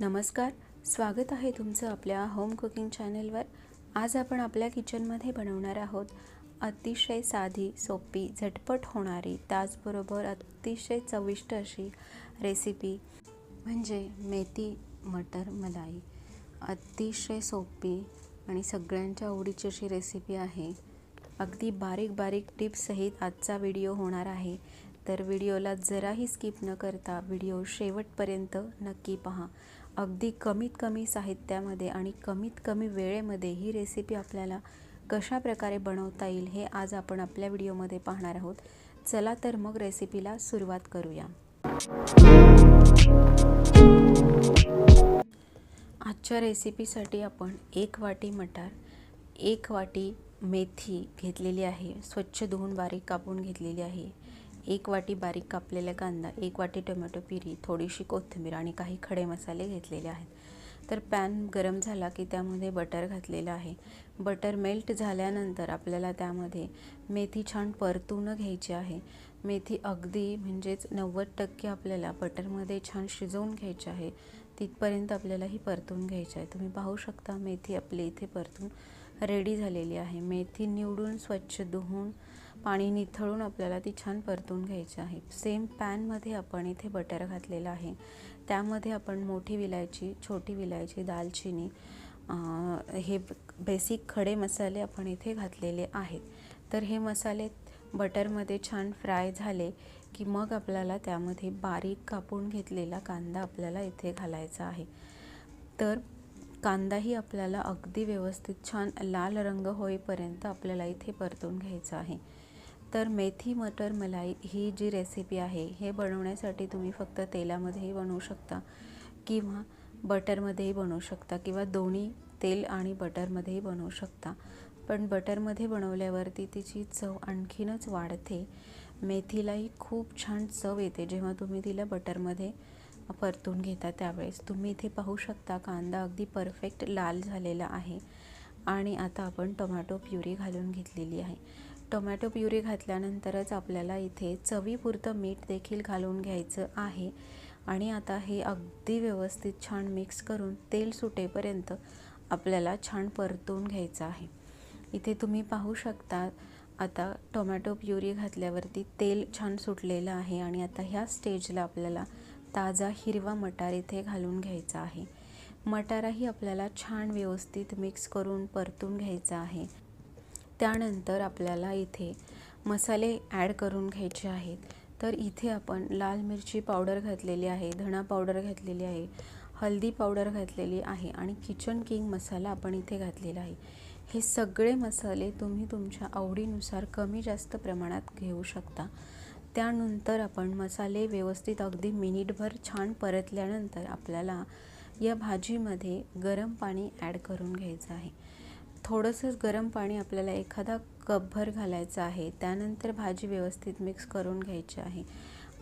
नमस्कार स्वागत आहे तुमचं आपल्या होम कुकिंग चॅनलवर आज आपण आपल्या किचनमध्ये बनवणार आहोत अतिशय साधी सोपी झटपट होणारी त्याचबरोबर अतिशय चविष्ट अशी रेसिपी म्हणजे मेथी मटर मलाई. अतिशय सोपी आणि सगळ्यांच्या आवडीची अशी रेसिपी आहे. अगदी बारीक बारीक टिप्ससहित आजचा व्हिडिओ होणार आहे. तर व्हिडिओला जराही स्किप न करता व्हिडिओ शेवटपर्यंत नक्की पहा. अगदी कमीत कमी साहित्यामध्ये आणि कमीत कमी वेळेमध्ये ही रेसिपी आपल्याला कशा प्रकारे बनवता येईल हे आज आपण आपल्या व्हिडिओमध्ये पाहणार आहोत. चला तर मग रेसिपीला सुरुवात करूया. आजच्या रेसिपीसाठी आपण एक वाटी मटार एक वाटी मेथी घेतलेली आहे. स्वच्छ धुवून बारीक कापून घेतलेली आहे. एक वाटी बारीक कापलेला कांदा एक वाटी टोमॅटो पिरी थोडीशी कोथिंबीर आणि काही खडे मसाले घेतलेले आहेत. तर पॅन गरम झाला की त्यामध्ये बटर घातलेलं आहे. बटर मेल्ट झाल्यानंतर आपल्याला त्यामध्ये मेथी छान परतून घ्यायची आहे. मेथी अगदी म्हणजेच नव्वद टक्के आपल्याला बटरमध्ये छान शिजवून घ्यायची आहे. तिथपर्यंत आपल्याला ही परतून घ्यायची आहे. तुम्ही पाहू शकता मेथी आपली इथे परतून रेडी झालेली आहे. मेथी निवडून स्वच्छ धुवून पाणी निथळून आपल्याला ती छान परतून घ्यायची आहे. सेम पॅनमध्ये आपण इथे बटर घातलेलं आहे. त्यामध्ये आपण मोठी विलायची छोटी विलायची दालचिनी हे बेसिक खडे मसाले आपण इथे घातलेले आहेत. तर हे मसाले बटरमध्ये छान फ्राय झाले की मग आपल्याला त्यामध्ये बारीक कापून घेतलेला कांदा आपल्याला इथे घालायचा आहे. तर कांदाही आपल्याला अगदी व्यवस्थित छान लाल रंग होईपर्यंत आपल्याला इथे परतून घ्यायचा आहे. तर मेथी मटर मलाई ही जी रेसिपी आहे हे बनवण्यासाठी तुम्ही फक्त तेलामध्येही बनवू शकता किंवा बटरमध्येही बनवू शकता किंवा दोन्ही तेल आणि बटरमध्येही बनवू शकता. पण बटरमध्ये बनवल्यावरती तिची चव आणखीनच वाढते. मेथीलाही खूप छान चव येते. जेव्हा तुम्ही तिला बटरमध्ये परतून घेता त्यावेळेस. तुम्ही इथे पाहू शकता कांदा अगदी परफेक्ट लाल झालेला आहे. आणि आता आपण टोमॅटो प्युरी घालून घेतलेली आहे. टोमॅटो प्युरी घातल्यानंतरच आपल्याला इथे चवीपुरतं मीठ देखील घालून घ्यायचं आहे. आणि आता हे अगदी व्यवस्थित छान मिक्स करून तेल सुटेपर्यंत आपल्याला छान परतून घ्यायचं आहे. इथे तुम्ही पाहू शकता आता टोमॅटो प्युरी घातल्यावरती तेल छान सुटलेलं आहे. आणि आता ह्या स्टेजला आपल्याला ताजा हिरवा मटार इथे घालून घ्यायचा आहे. मटाराही आपल्याला छान व्यवस्थित मिक्स करून परतून घ्यायचा आहे. त्यानंतर आपल्याला इथे मसाले ॲड करून घ्यायचे आहेत. तर इथे आपण लाल मिरची पावडर घातलेली आहे धणा पावडर घातलेली आहे हळदी पावडर घातलेली आहे आणि किचन किंग मसाला आपण इथे घातलेला आहे. हे सगळे मसाले तुम्ही तुमच्या आवडीनुसार कमी जास्त प्रमाणात घेऊ शकता. त्यानंतर आपण मसाले व्यवस्थित अगदी मिनिटभर छान परतल्यानंतर आपल्याला या भाजीमध्ये गरम पाणी ॲड करून घ्यायचं आहे. थोडंसंच गरम पाणी आपल्याला एखादा कपभर घालायचं आहे त्यानंतर भाजी व्यवस्थित मिक्स करून घ्यायची आहे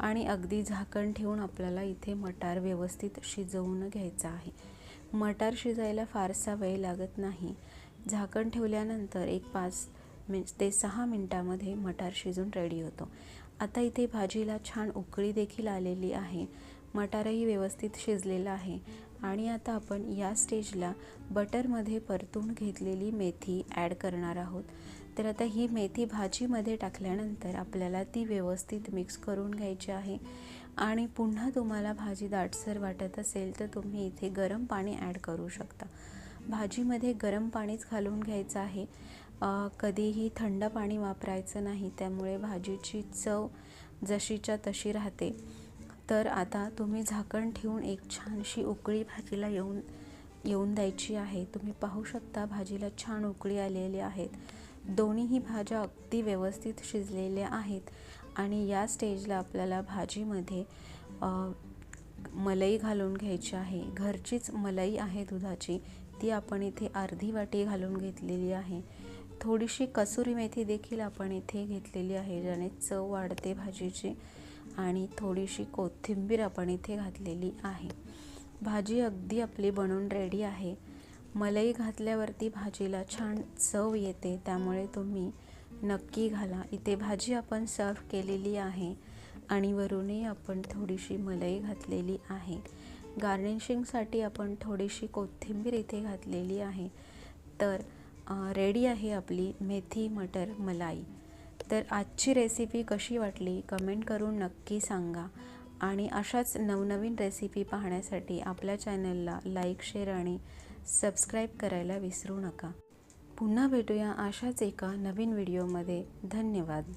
आणि अगदी झाकण ठेवून आपल्याला इथे मटार व्यवस्थित शिजवून घ्यायचं आहे. मटार शिजायला फारसा वेळ लागत नाही. झाकण ठेवल्यानंतर एक पाच मिन ते सहा मिनटामध्ये मटार शिजून रेडी होतो. आता इथे भाजीला छान उकळी देखील आलेली आहे. मटारही व्यवस्थित शिजलेला आहे. आणि आता आपण या स्टेजला बटरमध्ये परतून घेतलेली मेथी ॲड करणार आहोत. तर आता ही मेथी भाजीमध्ये टाकल्यानंतर आपल्याला ती व्यवस्थित मिक्स करून घ्यायची आहे. आणि पुन्हा तुम्हाला भाजी दाटसर वाटत असेल तर तुम्ही इथे गरम पाणी ॲड करू शकता. भाजीमध्ये गरम पाणीच घालून घ्यायचं आहे. कधीही थंड पाणी वापरायचं नाही त्यामुळे भाजीची चव जशीच्या तशी राहते. तर आता तुम्ही झाकण ठेवून एक छानशी उकळी भाजीला येऊन येऊन द्यायची आहे. तुम्ही पाहू शकता भाजीला छान उकळी आलेली आहेत. दोन्हीही भाज्या अगदी व्यवस्थित शिजलेल्या आहेत आणि या स्टेजला आपल्याला भाजीमध्ये मलाई घालून घ्यायची आहे. घरचीच मलाई आहे दुधाची. ती आपण इथे अर्धी वाटी घालून घेतलेली आहे. थोडीशी कसुरी मेथी देखील आपण इथे घेतलेली आहे ज्याने चव वाढते भाजीची आणि थोडीशी कोथिंबीर आपण इथे घातलेली आहे. भाजी अगदी आपली बनून रेडी आहे. मलाई घातल्यावरती भाजीला छान चव येते त्यामुळे तुम्ही नक्की घाला. इथे भाजी आपण सर्व केलेली आहे आणि वरूनही आपण थोडीशी मलाई घातलेली आहे. गार्निशिंगसाठी आपण थोडीशी कोथिंबीर इथे घातलेली आहे. तर रेडी आहे आपली मेथी मटर मलाई. तर आजची रेसिपी कशी वाटली? कमेंट करून नक्की सांगा. आणि अशाच नवनवीन रेसिपी पाहण्यासाठी आपल्या चॅनलला लाईक शेअर आणि सबस्क्राईब करायला विसरू नका. पुन्हा भेटूया अशाच एका नवीन व्हिडिओमध्ये धन्यवाद.